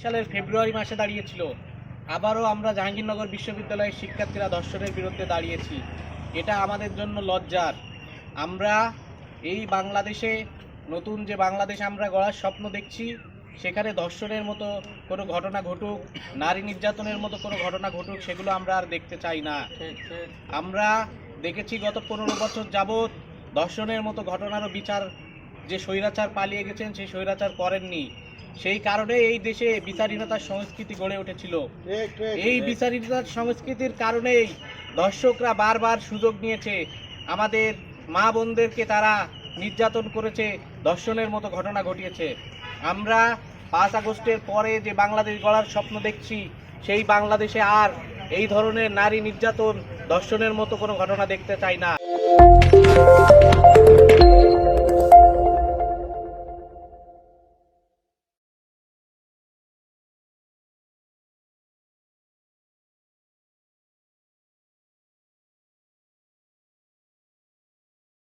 সালের ফেব্রুয়ারি মাসে দাঁড়িয়েছিল। আবারও আমরা জাহাঙ্গীরনগর বিশ্ববিদ্যালয়ের শিক্ষার্থীরা ধর্ষণের বিরুদ্ধে দাঁড়িয়েছি। এটা আমাদের জন্য লজ্জার। আমরা এই বাংলাদেশে, নতুন যে বাংলাদেশ আমরা গড়ার স্বপ্ন দেখছি, সেখানে ধর্ষণের মতো কোনো ঘটনা ঘটুক, নারী নির্যাতনের মতো কোনো ঘটনা ঘটুক, সেগুলো আমরা আর দেখতে চাই না। আমরা দেখেছি গত পনেরো বছর যাবৎ ধর্ষণের মতো ঘটনারও বিচার যে স্বৈরাচার পালিয়ে গেছেন সেই স্বৈরাচার করেননি। সেই কারণে এই দেশে বিচারহীনতার সংস্কৃতি গড়ে উঠেছিল। এই বিচারহীনতার সংস্কৃতির কারণেই দর্শকরা বারবার সুযোগ নিয়েছে। আমাদের মা বোনদেরকে তারা নির্যাতন করেছে ধর্ষণের মতো ঘটনা ঘটিয়েছে। আমরা পাঁচ আগস্টের পরে যে বাংলাদেশ গড়ার স্বপ্ন দেখছি সেই বাংলাদেশে আর এই ধরনের নারী নির্যাতন ধর্ষণের মতো কোনো ঘটনা দেখতে চাই না।